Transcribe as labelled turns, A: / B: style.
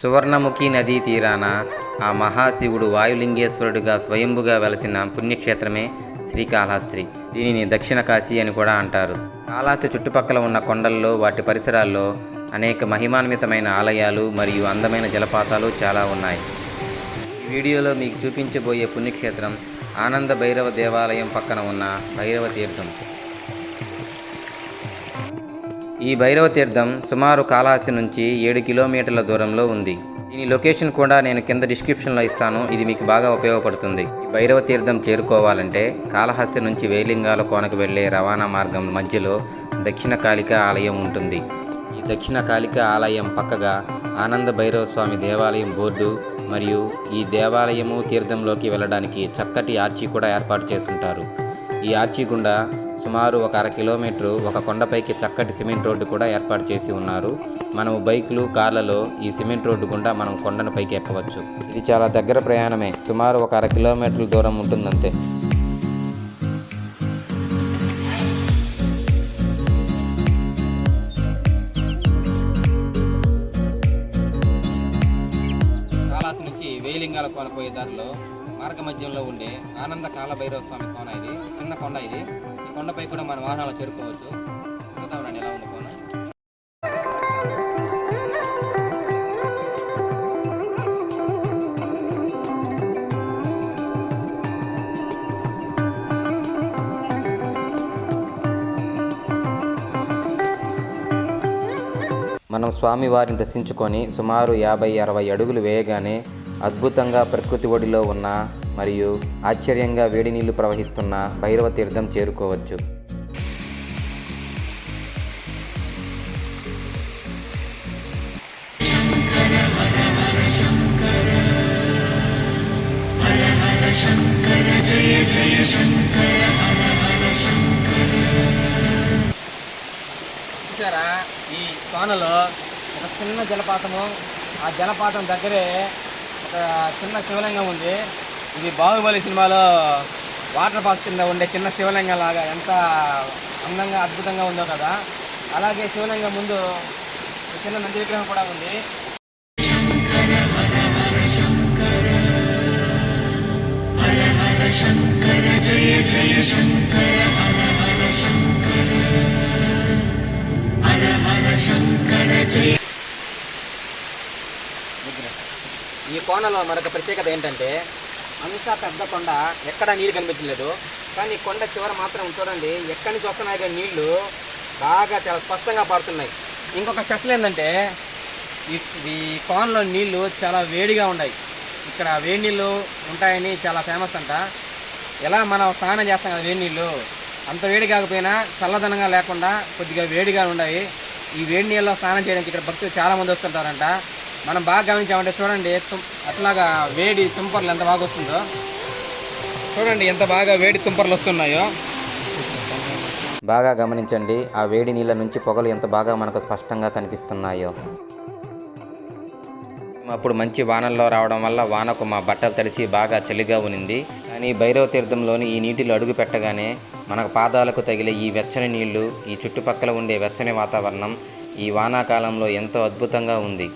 A: సువర్ణముఖి నదీ తీరాన ఆ మహాశివుడు వాయులింగేశ్వరుడుగా స్వయంభుగా వెలసిన పుణ్యక్షేత్రమే శ్రీకాళహస్త్రి దీనిని దక్షిణ కాశీ అని కూడా అంటారు. కాళహస్తి చుట్టుపక్కల ఉన్న కొండల్లో వాటి పరిసరాల్లో అనేక మహిమాన్వితమైన ఆలయాలు మరియు అందమైన జలపాతాలు చాలా ఉన్నాయి. ఈ వీడియోలో మీకు చూపించబోయే పుణ్యక్షేత్రం ఆనంద భైరవ దేవాలయం పక్కన ఉన్న భైరవ తీర్థం. ఈ భైరవ తీర్థం సుమారు కాళహస్తి నుంచి ఏడు కిలోమీటర్ల దూరంలో ఉంది. దీని లొకేషన్ కూడా నేను కింద డిస్క్రిప్షన్లో ఇస్తాను. ఇది మీకు బాగా ఉపయోగపడుతుంది. భైరవ తీర్థం చేరుకోవాలంటే కాళహస్తి నుంచి వేలింగాల కోనకు వెళ్ళే రవాణా మార్గం మధ్యలో దక్షిణ కాళిక ఆలయం ఉంటుంది. ఈ దక్షిణ కాళిక ఆలయం పక్కగా ఆనంద భైరవ స్వామి దేవాలయం బోర్డు మరియు ఈ దేవాలయము తీర్థంలోకి వెళ్ళడానికి చక్కటి ఆర్చి కూడా ఏర్పాటు చేస్తుంటారు ఈ ఆర్చి గుండా సుమారు ఒక అర కిలోమీటరు ఒక కొండపైకి చక్కటి సిమెంట్ రోడ్డు కూడా ఏర్పాటు చేసి ఉన్నారు. మనం బైకులు కార్లలో ఈ సిమెంట్ రోడ్డు గుండా మనం కొండను పైకి ఎక్కవచ్చు. ఇది చాలా దగ్గర ప్రయాణమే. సుమారు ఒక అర కిలోమీటర్ల దూరం ఉంటుందంతే. నుంచి వేలింగాల కోన దారిలో మార్గ మధ్యంలో ఉండే ఆనంద కాల భైరవ స్వామి కోన ఇది చిన్న కొండ ఇది. ఈ కొండపై కూడా మన వాహనాలు చేరుకోవచ్చు. చూద్దాం రండి ఎలా ఉంది కోన? మనం స్వామివారిని దర్శించుకొని సుమారు యాభై అరవై అడుగులు వేయగానే అద్భుతంగా ప్రకృతి ఒడిలో ఉన్న మరియు ఆశ్చర్యంగా వేడి నీళ్ళు ప్రవహిస్తున్న భైరవ తీర్థం చేరుకోవచ్చు. చూసారా? ఈ కోనలో ఒక చిన్న జలపాతము. ఆ జలపాతం దగ్గరే చిన్న శివలింగం ఉంది. ఇది బాహుబలి సినిమాలో వాటర్ ఫాల్స్ కింద ఉండే చిన్న శివలింగం లాగా ఎంత అందంగా అద్భుతంగా ఉందో కదా. అలాగే శివలింగం ముందు చిన్న నంది విగ్రహం కూడా ఉంది. ఈ కోనలో మరొక ప్రత్యేకత ఏంటంటే అంతా పెద్ద కొండ ఎక్కడా నీరు కనిపించలేదు. కానీ కొండ చివర మాత్రం చూడండి ఎక్కడి నుంచి వస్తున్నాయి కానీ నీళ్ళు బాగా చాలా స్పష్టంగా పడుతున్నాయి ఇంకొక స్పెషల్ ఏంటంటే ఈ ఈ కోనలో నీళ్ళు చాలా వేడిగా ఉన్నాయి. ఇక్కడ వేడి నీళ్ళు ఉంటాయని చాలా ఫేమస్ అంట. ఎలా మనం స్నానం చేస్తాం కదా వేడి నీళ్ళు అంత వేడి కాకపోయినా చల్లదనంగా లేకుండా కొద్దిగా వేడిగా ఉన్నాయి. ఈ వేడి నీళ్ళలో స్నానం చేయడానికి ఇక్కడ భక్తులు చాలామంది వస్తుంటారంట. మనం బాగా గమనించామంటే చూడండి అట్లాగా వేడి తుంపర్లు ఎంత బాగా వస్తుందో. చూడండి ఎంత బాగా వేడి తుంపర్లు వస్తున్నాయో. బాగా గమనించండి ఆ వేడి నీళ్ళ నుంచి పొగలు ఎంత బాగా మనకు స్పష్టంగా కనిపిస్తున్నాయో. అప్పుడు మంచి వానల్లో రావడం వల్ల వానకు మా బట్టలు తడిసి బాగా చలిగా ఉనింది. కానీ భైరవ తీర్థంలోని ఈ నీటిలో అడుగు పెట్టగానే మనకు పాదాలకు తగిలే ఈ వెచ్చని నీళ్ళు ఈ చుట్టుపక్కల ఉండే వెచ్చని వాతావరణం ఈ వానాకాలంలో ఎంతో అద్భుతంగా ఉంది.